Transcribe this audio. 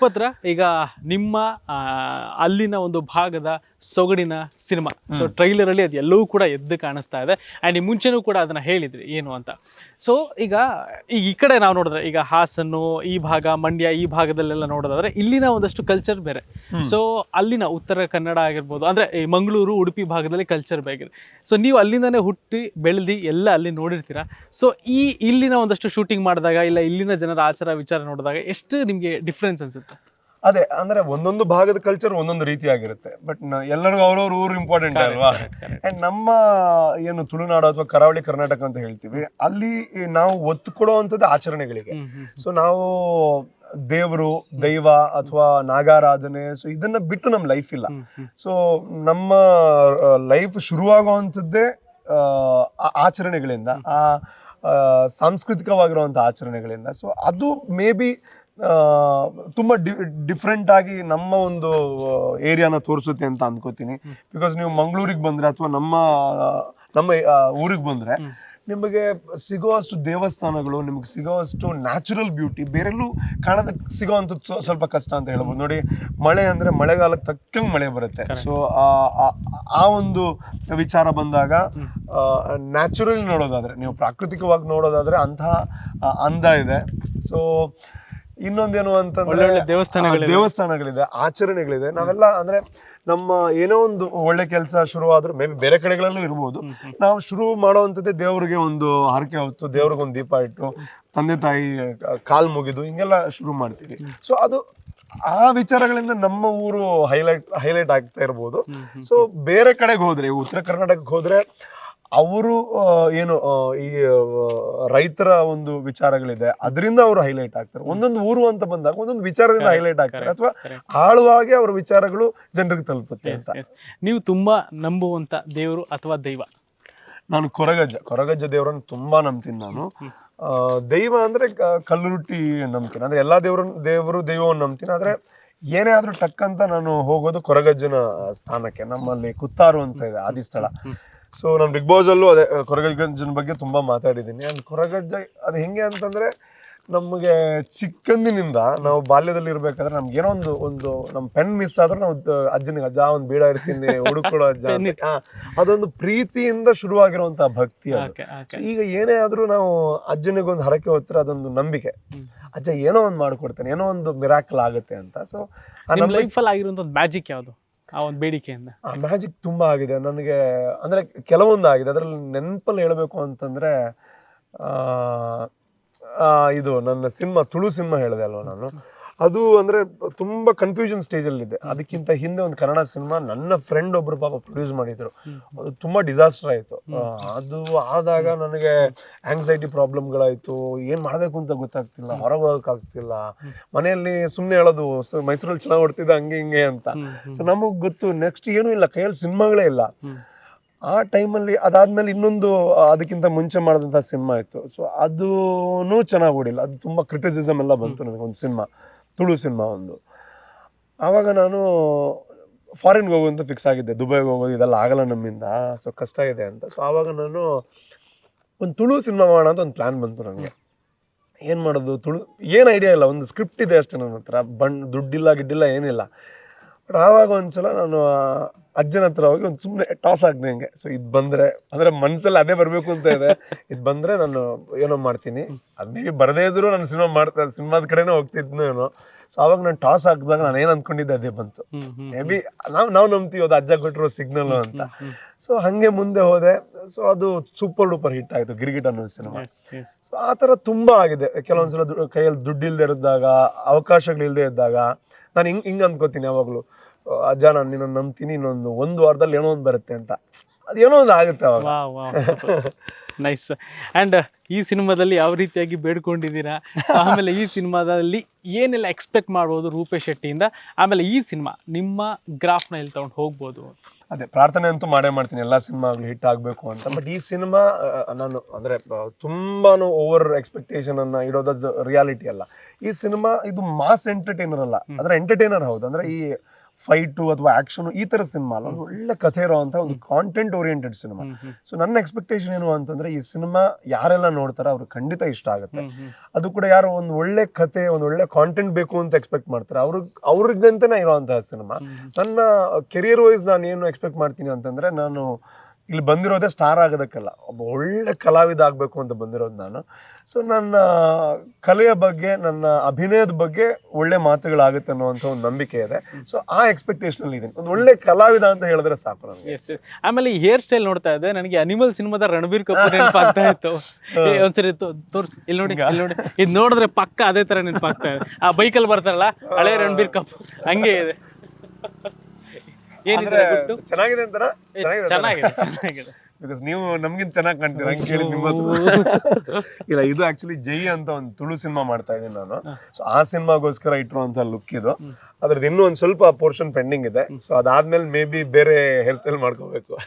ಪತ್ರ ಈಗ ನಿಮ್ಮ ಆ, ಅಲ್ಲಿನ ಒಂದು ಭಾಗದ ಸೊಗಡಿನ ಸಿನಿಮಾ. ಸೊ ಟ್ರೈಲರ್ ಅಲ್ಲಿ ಅದೆಲ್ಲವೂ ಎಲ್ಲವೂ ಕೂಡ ಎದ್ದು ಕಾಣಿಸ್ತಾ ಇದೆ. ಅಂಡ್ ಈ ಮುಂಚೆನೂ ಕೂಡ ಅದನ್ನ ಹೇಳಿದ್ರಿ ಏನು ಅಂತ. ಸೊ ಈಗ ಈಗ ಈ ಕಡೆ ನಾವು ನೋಡಿದ್ರೆ ಈಗ ಹಾಸನ್ನು ಈ ಭಾಗ ಮಂಡ್ಯ ಈ ಭಾಗದಲ್ಲೆಲ್ಲ ನೋಡೋದಾದ್ರೆ ಇಲ್ಲಿನ ಒಂದಷ್ಟು ಕಲ್ಚರ್ ಬೇರೆ. ಸೊ ಅಲ್ಲಿನ ಉತ್ತರ ಕನ್ನಡ ಆಗಿರ್ಬೋದು ಅಂದ್ರೆ ಈ ಮಂಗಳೂರು ಉಡುಪಿ ಭಾಗದಲ್ಲಿ ಕಲ್ಚರ್ ಬೇರೆ ಸೊ ನೀವು ಅಲ್ಲಿಂದನೇ ಹುಟ್ಟಿ ಬೆಳೆದಿ ಎಲ್ಲ ಅಲ್ಲಿ ನೋಡಿರ್ತೀರಾ. ಸೊ ಈ ಇಲ್ಲಿನ ಒಂದಷ್ಟು ಶೂಟಿಂಗ್ ಮಾಡಿದಾಗ ಇಲ್ಲ ಇಲ್ಲಿನ ಜನರ ಆಚಾರ ವಿಚಾರ ನೋಡಿದಾಗ ಎಷ್ಟು ನಿಮಗೆ ಡಿಫ್ರೆನ್ಸ್ ಅನ್ಸುತ್ತೆ? ಅದೇ ಅಂದ್ರೆ ಒಂದೊಂದು ಭಾಗದ ಕಲ್ಚರ್ ಒಂದೊಂದು ರೀತಿಯಾಗಿರುತ್ತೆ. ಬಟ್ ಎಲ್ಲರಿಗೂ ಅವ್ರವ್ರ ಊರು ಇಂಪಾರ್ಟೆಂಟ್ ಅಲ್ವಾ? ಅಂಡ್ ನಮ್ಮ ಏನು ತುಳುನಾಡು ಅಥವಾ ಕರಾವಳಿ ಕರ್ನಾಟಕ ಅಂತ ಹೇಳ್ತೀವಿ ಅಲ್ಲಿ ನಾವು ಒತ್ತು ಕೊಡುವಂಥದ್ದು ಆಚರಣೆಗಳಿಗೆ. ಸೊ ನಾವು ದೇವರು ದೈವ ಅಥವಾ ನಾಗಾರಾಧನೆ ಸೊ ಇದನ್ನ ಬಿಟ್ಟು ನಮ್ಮ ಲೈಫ್ ಇಲ್ಲ. ಸೊ ನಮ್ಮ ಲೈಫ್ ಶುರುವಾಗುವಂಥದ್ದೇ ಆಚರಣೆಗಳಿಂದ ಆ ಆ, ಸಾಂಸ್ಕೃತಿಕವಾಗಿರುವಂಥ ಆಚರಣೆಗಳಿಂದ. ಸೊ ಅದು ಮೇ ಬಿ ತುಂಬ ಡಿಫ್ರೆಂಟ್ ಆಗಿ ನಮ್ಮ ಒಂದು ಏರಿಯಾನ ತೋರಿಸುತ್ತೆ ಅಂತ ಅನ್ಕೋತೀನಿ. ಬಿಕಾಸ್ ನೀವು ಮಂಗಳೂರಿಗೆ ಬಂದ್ರೆ ಅಥವಾ ನಮ್ಮ ನಮ್ಮ ಊರಿಗೆ ಬಂದ್ರೆ ನಿಮಗೆ ಸಿಗೋವಷ್ಟು ದೇವಸ್ಥಾನಗಳು ನಿಮಗೆ ಸಿಗೋವಷ್ಟು ನ್ಯಾಚುರಲ್ ಬ್ಯೂಟಿ ಬೇರೆಲ್ಲೂ ಕಾಣದ ಸಿಗೋವಂಥದ್ದು ಸ್ವ- ಸ್ವಲ್ಪ ಕಷ್ಟ ಅಂತ ಹೇಳ್ಬೋದು. ನೋಡಿ ಮಳೆ ಅಂದರೆ ಮಳೆಗಾಲಕ್ಕೆ ತಕ್ಕಂಗೆ ಮಳೆ ಬರುತ್ತೆ. ಸೊ ಆ ಒಂದು ವಿಚಾರ ಬಂದಾಗ ನ್ಯಾಚುರಲ್ ನೋಡೋದಾದರೆ ನೀವು ಪ್ರಾಕೃತಿಕವಾಗಿ ನೋಡೋದಾದರೆ ಅಂತಹ ಅಂದ ಇದೆ. ಸೊ ಇನ್ನೊಂದೇನು ಅಂತಂದ್ರೆ ದೇವಸ್ಥಾನಗಳಿವೆ. ದೇವಸ್ಥಾನಗಳಿದೆ ಆಚರಣೆಗಳಿದೆ ನಾವೆಲ್ಲ ಅಂದ್ರೆ ನಮ್ಮ ಏನೋ ಒಂದು ಒಳ್ಳೆ ಕೆಲಸ ಶುರುವಾದ್ರೂ ಮೇ ಬಿ ಬೇರೆ ಕಡೆಗಳಲ್ಲೂ ಇರ್ಬೋದು. ನಾವು ಶುರು ಮಾಡುವಂಥದ್ದೇ ದೇವ್ರಿಗೆ ಒಂದು ಹರಕೆ ಹೊತ್ತು ದೇವ್ರಿಗೆ ಒಂದು ದೀಪ ಇಟ್ಟು ತಂದೆ ತಾಯಿ ಕಾಲು ಮುಗಿದು ಹಿಂಗೆಲ್ಲ ಶುರು ಮಾಡ್ತೀವಿ ಸೊ ಅದು ಆ ವಿಚಾರಗಳಿಂದ ನಮ್ಮ ಊರು ಹೈಲೈಟ್ ಹೈಲೈಟ್ ಆಗ್ತಾ ಇರ್ಬೋದು. ಸೊ ಬೇರೆ ಕಡೆಗೆ ಹೋದ್ರೆ ಉತ್ತರ ಕರ್ನಾಟಕಕ್ಕೆ ಹೋದ್ರೆ ಅವರು ಏನು ಈ ರೈತರ ಒಂದು ವಿಚಾರಗಳಿದೆ ಅದರಿಂದ ಅವರು ಹೈಲೈಟ್ ಆಗ್ತಾರೆ. ಒಂದೊಂದು ಊರು ಅಂತ ಬಂದಾಗ ಒಂದೊಂದು ವಿಚಾರದಿಂದ ಹೈಲೈಟ್ ಆಗ್ತಾರೆ. ಅಥವಾ. ಆಳವಾಗಿ ಅವರ ವಿಚಾರಗಳು ಜನರಿಗೆ ತಲುಪುತ್ತೆ ಅಂತ. ನೀವು ತುಂಬಾ ನಂಬುವಂತ ದೇವರು ಅಥವಾ ದೈವ? ನಾನು ಕೊರಗಜ್ಜ ಕೊರಗಜ್ಜ ದೇವರನ್ನು ತುಂಬಾ ನಂಬ್ತೀನಿ ನಾನು. ದೈವ ಅಂದ್ರೆ ಕಲ್ಲು ಕಲ್ಲುರುಟ್ಟಿ ನಂಬ್ತೀನಿ. ಅಂದ್ರೆ ಎಲ್ಲಾ ದೇವರನ್ನು ದೇವರು ದೈವವನ್ನು ನಂಬ್ತೀನಿ. ಆದ್ರೆ ಏನೇ ಆದ್ರೂ ಟಕ್ ಅಂತ ನಾನು ಹೋಗೋದು ಕೊರಗಜ್ಜನ ಸ್ಥಾನಕ್ಕೆ ನಮ್ಮಲ್ಲಿ ಕುತ್ತಾರು ಅಂತ ಇದೆ ಆದಿ ಸ್ಥಳ. ಸೊ ನಾನು ಬಿಗ್ ಬಾಸ್ ಅಲ್ಲೂ ಅದೇ ಕೊರಗಜ್ಜನ ಬಗ್ಗೆ ತುಂಬಾ ಮಾತಾಡಿದ್ದೀನಿ. ಅಂಡ್ ಕೊರಗಜ್ಜ ಅದು ಹೆಂಗೆ ಅಂತಂದ್ರೆ ನಮಗೆ ಚಿಕ್ಕಂದಿನಿಂದ ನಾವು ಬಾಲ್ಯದಲ್ಲಿ ಇರ್ಬೇಕಾದ್ರೆ ನಮ್ಗೆ ಏನೋ ಒಂದು ಒಂದು ನಮ್ಮ ಪೆನ್ ಮಿಸ್ ಆದ್ರೆ ನಾವು ಅಜ್ಜನಿಗೆ ಅಜ್ಜ ಒಂದು ಬೀಡ ಇರ್ತೀನಿ ಹುಡುಕೊಳ್ಳೋ ಅಜ್ಜ ಅದೊಂದು ಪ್ರೀತಿಯಿಂದ ಶುರುವಾಗಿರುವಂತಹ ಭಕ್ತಿ ಅದು. ಈಗ ಏನೇ ಆದ್ರೂ ನಾವು ಅಜ್ಜನಿಗೆ ಒಂದು ಹರಕೆ ಹೋದ್ರೆ ಅದೊಂದು ನಂಬಿಕೆ. ಅಜ್ಜ ಏನೋ ಒಂದು ಮಾಡ್ಕೊಡ್ತಾನೆ ಏನೋ ಒಂದು ಮಿರಾಕಲ್ ಆಗುತ್ತೆ ಅಂತ. ಸೊ ಆಗಿರುವಂತ ಒಂದು ಮ್ಯಾಜಿಕ್ ಯಾವುದು? ಆ ಒಂದು ಬೇಡಿಕೆಯಿಂದ. ಮ್ಯಾಜಿಕ್ ತುಂಬಾ ಆಗಿದೆ. ನನಗೆ ಅಂದ್ರೆ ಕೆಲವೊಂದು ಆಗಿದೆ. ಅದ್ರಲ್ಲಿ ನೆನಪಲ್ಲಿ ಹೇಳಬೇಕು ಅಂತಂದ್ರೆ ಇದು ನನ್ನ ಸಿನಿಮಾ ತುಳು ಸಿನಿಮಾ ಹೇಳಿದೆ ಅಲ್ವಾ ನಾನು? ಅದು ಅಂದ್ರೆ ತುಂಬಾ ಕನ್ಫ್ಯೂಷನ್ ಸ್ಟೇಜ್ ಅಲ್ಲಿ ಇದೆ. ಅದಕ್ಕಿಂತ ಹಿಂದೆ ಒಂದು ಕನ್ನಡ ಸಿನಿಮಾ ನನ್ನ ಫ್ರೆಂಡ್ ಒಬ್ರು ಪಾಪ ಪ್ರೊಡ್ಯೂಸ್ ಮಾಡಿದ್ರು. ಅದು ತುಂಬಾ ಡಿಸಾಸ್ಟರ್ ಆಯಿತು. ಅದು ಆದಾಗ ನನಗೆ ಆಂಗ್ಸೈಟಿ ಪ್ರಾಬ್ಲಮ್ಗಳಾಯಿತು ಏನು ಮಾಡಬೇಕು ಅಂತ ಗೊತ್ತಾಗ್ತಿಲ್ಲ ಹೊರಗೆ ಹೋಗೋಕ್ಕಾಗ್ತಿಲ್ಲ ಮನೆಯಲ್ಲಿ ಸುಮ್ಮನೆ ಹೇಳೋದು "ಸ- ಮೈಸೂರಲ್ಲಿ ಚೆನ್ನಾಗಿ ಓಡ್ತಿದ್ದ ಹಂಗೆ ಹಿಂಗೆ ಅಂತ. ಸೊ ನಮಗೆ ಗೊತ್ತು ನೆಕ್ಸ್ಟ್ ಏನೂ ಇಲ್ಲ ಕೈಯಲ್ಲಿ ಸಿನಿಮಾಗಳೇ ಇಲ್ಲ. ಆ ಟೈಮಲ್ಲಿ ಅದಾದ್ಮೇಲೆ ಇನ್ನೊಂದು ಅದಕ್ಕಿಂತ ಮುಂಚೆ ಮಾಡಿದಂಥ ಸಿನಿಮಾ ಇತ್ತು. ಸೊ ಅದೂ ಚೆನ್ನಾಗಿ ಓಡಿಲ್ಲ. ಅದು ತುಂಬಾ ಕ್ರಿಟಿಸಿಸಮ್ ಎಲ್ಲ ಬಂತು ನನಗೆ ಒಂದು ಸಿನಿಮಾ. ತುಳು ಸಿನಿಮಾ ಒಂದು ಆವಾಗ ನಾನು ಫಾರಿನ್ಗೆ ಹೋಗುವಂತ ಫಿಕ್ಸ್ ಆಗಿದ್ದೆ. ದುಬೈಗೆ ಹೋಗೋದು ಇದೆಲ್ಲ ಆಗಲ್ಲ ನಮ್ಮಿಂದ ಸೊ ಕಷ್ಟ ಇದೆ ಅಂತ. ಸೊ ಆವಾಗ ನಾನು ಒಂದು ತುಳು ಸಿನಿಮಾ ಮಾಡೋಣ ಅಂತ ಒಂದು ಪ್ಲ್ಯಾನ್ ಬಂತು ನನಗೆ ಏನು ಮಾಡೋದು? ತುಳು, ಏನು ಐಡಿಯಾ ಇಲ್ಲ, ಒಂದು ಸ್ಕ್ರಿಪ್ಟ್ ಇದೆ ಅಷ್ಟೇ ನನ್ನ ಹತ್ರ. ಬಣ್ಣ, ದುಡ್ಡಿಲ್ಲ, ಗಿಡ್ಡಿಲ್ಲ, ಏನಿಲ್ಲ. ಬಟ್ ಆವಾಗ ಒಂದ್ಸಲ ನಾನು ಅಜ್ಜನ ಹತ್ರ ಹೋಗಿ ಒಂದು ಸುಮ್ಮನೆ ಟಾಸ್ ಆಗ್ದೆ ಹಂಗೆ. ಸೊ ಇದು ಬಂದ್ರೆ ಅಂದ್ರೆ ಮನ್ಸಲ್ಲಿ ಅದೇ ಬರಬೇಕು ಅಂತ ಇದೆ. ಇದು ಬಂದ್ರೆ ನಾನು ಏನೋ ಮಾಡ್ತೀನಿ. ಅದು ಮೇ ಬಿ ಬರದೇ ಇದ್ರು ನಾನು ಸಿನಿಮಾ ಮಾಡ್ತಾ ಸಿನಿಮಾದ ಕಡೆನೇ ಹೋಗ್ತಿದ್ನು ಏನೋ. ಸೊ ಆವಾಗ ನಾನು ಟಾಸ್ ಹಾಕಿದಾಗ ನಾನು ಏನು ಅನ್ಕೊಂಡಿದ್ದೆ ಅದೇ ಬಂತು. ಮೇ ಬಿ ನಾವು ನಾವು ನಂಬ್ತೀವಿ ಅದು ಅಜ್ಜ ಕೊಟ್ಟಿರೋ ಸಿಗ್ನಲ್ ಅಂತ. ಸೊ ಹಂಗೆ ಮುಂದೆ ಹೋದೆ. ಸೊ ಅದು ಸೂಪರ್ ಡೂಪರ್ ಹಿಟ್ ಆಯ್ತು ಗಿರ್ಗಿಟ್ ಅನ್ನೋ ಸಿನಿಮಾ. ಸೊ ಆ ಥರ ತುಂಬಾ ಆಗಿದೆ. ಕೆಲವೊಂದ್ಸಲ ಕೈಯಲ್ಲಿ ದುಡ್ಡು ಇಲ್ಲದೆ ಇದ್ದಾಗ ಅವಕಾಶಗಳಿಲ್ಲದೆ ಇದ್ದಾಗ ನಾನು ಹಿಂಗೆ ಹಿಂಗೆ ಅನ್ಕೋತೀನಿ ಯಾವಾಗಲೂ. ಅಜ್ಜ, ನಾನು ನಿನ್ನ ನಂಬ್ತೀನಿ, ಇನ್ನೊಂದು ಒಂದು ವಾರದಲ್ಲಿ ಏನೋ ಒಂದು ಬರುತ್ತೆ ಅಂತ. ಅದು ಏನೋ ಒಂದು ಆಗುತ್ತೆ ಅವಾಗ. ವಾವ್ ವಾವ್ ನೈಸ್ ಅಂಡ್ ಈ ಸಿನಿಮಾದಲ್ಲಿ ಯಾವ ರೀತಿಯಾಗಿ ಬೇಡ್ಕೊಂಡಿದ್ದೀರಾ? ಆಮೇಲೆ ಈ ಸಿನಿಮಾದಲ್ಲಿ ಏನೆಲ್ಲ ಎಕ್ಸ್ಪೆಕ್ಟ್ ಮಾಡ್ಬೋದು ರೂಪೇಶ್ ಶೆಟ್ಟಿಯಿಂದ? ಆಮೇಲೆ ಈ ಸಿನಿಮಾ ನಿಮ್ಮ ಗ್ರಾಫ್ನ ಇಲ್ಲಿ ತಗೊಂಡು ಹೋಗ್ಬೋದು. ಅದೇ ಪ್ರಾರ್ಥನೆ ಅಂತೂ ಮಾಡೇ ಮಾಡ್ತೀನಿ. ಎಲ್ಲ ಸಿನಿಮಾಗಳು ಹಿಟ್ ಆಗಬೇಕು ಅಂತ. ಬಟ್ ಈ ಸಿನಿಮಾ ನಾನು ಅಂದರೆ ತುಂಬಾ ತುಂಬಾನು ಓವರ್ ಎಕ್ಸ್ಪೆಕ್ಟೇಷನ್ ಅನ್ನ ಇಡೋದದ್ದು ರಿಯಾಲಿಟಿ ಅಲ್ಲ. ಈ ಸಿನಿಮಾ ಇದು ಮಾಸ್ ಎಂಟರ್ಟೈನರ್ ಅಲ್ಲ. ಅಂದ್ರೆ ಎಂಟರ್ಟೈನರ್ ಹೌದು. ಅಂದ್ರೆ ಈ ಫೈಟು ಅಥವಾ ಆಕ್ಷನ್ ಈ ತರ ಸಿನಿಮಾ ಅಲ್ಲ. ಒಂದು ಒಳ್ಳೆ ಕಥೆ ಇರುವಂತ ಒಂದು ಕಾಂಟೆಂಟ್ ಓರಿಯೆಂಟೆಡ್ ಸಿನಿಮಾ. ಸೊ ನನ್ನ ಎಕ್ಸ್ಪೆಕ್ಟೇಷನ್ ಏನು ಅಂತಂದ್ರೆ ಈ ಸಿನಿಮಾ ಯಾರೆಲ್ಲ ನೋಡ್ತಾರೆ ಅವ್ರಿಗೆ ಖಂಡಿತ ಇಷ್ಟ ಆಗುತ್ತೆ. ಅದು ಕೂಡ ಯಾರು ಒಂದು ಒಳ್ಳೆ ಕತೆ ಒಂದು ಒಳ್ಳೆ ಕಾಂಟೆಂಟ್ ಬೇಕು ಅಂತ ಎಕ್ಸ್ಪೆಕ್ಟ್ ಮಾಡ್ತಾರೆ. ಅವ್ರಿಗೆ ಅವ್ರಿಗಂತನೇ ಇರುವಂತಹ ಸಿನಿಮಾ. ನನ್ನ ಕೆರಿಯರ್ ವೈಸ್ ನಾನು ಏನು ಎಕ್ಸ್ಪೆಕ್ಟ್ ಮಾಡ್ತೀನಿ ಅಂತಂದ್ರೆ ನಾನು ಇಲ್ಲಿ ಬಂದಿರೋದೇ ಸ್ಟಾರ್ ಆಗೋದಕ್ಕಲ್ಲ. ಒಬ್ಬ ಒಳ್ಳೆ ಕಲಾವಿದ ಆಗಬೇಕು ಅಂತ ಬಂದಿರೋದು ನಾನು. ಸೊ ನನ್ನ ಕಲೆಯ ಬಗ್ಗೆ ನನ್ನ ಅಭಿನಯದ ಬಗ್ಗೆ ಒಳ್ಳೆ ಮಾತುಗಳಾಗುತ್ತೆ ಅನ್ನೋವಂಥ ಒಂದು ನಂಬಿಕೆ ಇದೆ. ಸೊ ಆ ಎಕ್ಸ್ಪೆಕ್ಟೇಷನ್ ಅಲ್ಲಿ ಇದೀನಿ ಒಂದು ಒಳ್ಳೆ ಕಲಾವಿದ ಅಂತ ಹೇಳಿದ್ರೆ ಸಾಕು ನನಗೆ. ಆಮೇಲೆ ಈ ಹೇರ್ ಸ್ಟೈಲ್ ನೋಡ್ತಾ ಇದ್ದೆ. ನನಗೆ ಅನಿಮಲ್ ಸಿನಿಮಾದ ರಣಬೀರ್ ಕಪೂರ್ ನೆನಪಾಗ್ತಾ ಇತ್ತು. ಒಂದ್ಸರಿ ತೋರಿಸಿ. ಇಲ್ಲಿ ನೋಡಿ ಇಲ್ಲಿ ನೋಡಿ. ಇದು ನೋಡಿದ್ರೆ ಪಕ್ಕ ಅದೇ ತರ ನೆನಪಾಗ್ತಾ ಇದೆ. ಆ ಬೈಕಲ್ಲಿ ಬರ್ತಾರಲ್ಲ ಹಳೆ ರಣಬೀರ್ ಕಪೂರ್. ಹಂಗೆ ಇದೆ. ಗುಟ್ಟು ಚೆನ್ನಾಗಿದೆ ಅಂತಾರ? ಚೆನ್ನಾಗಿದೆ ಚೆನ್ನಾಗಿದೆ ಬಿಕಾಸ್ ನೀವು ನಮ್ಗಿಂತ ಚೆನ್ನಾಗಿ ಕಾಣ್ತೀರಾ? ಹಂಗೆ ಕೇಳಿ ನಿಮ್ಮ ಇಲ್ಲ ಇದು ಆಕ್ಚುಲಿ ಜೈ ಅಂತ ಒಂದು ತುಳು ಸಿನಿಮಾ ಮಾಡ್ತಾ ಇದ್ದೀನಿ ನಾನು. ಸೊ ಆ ಸಿನಿಮಾಗೋಸ್ಕರ ಇಟ್ಟಿರುವಂತ ಲುಕ್ ಇದು. ಅದ್ರದ್ದು ಇನ್ನೂ ಒಂದು ಸ್ವಲ್ಪ ಪೋರ್ಷನ್ ಪೆಂಡಿಂಗ್ ಇದೆ. ಸೊ ಅದಾದ್ಮೇಲೆ ಮೇ ಬಿ ಬೇರೆ ಹೇರ್ ಸ್ಟೈಲ್ ಮಾಡ್ಕೋಬೇಕು.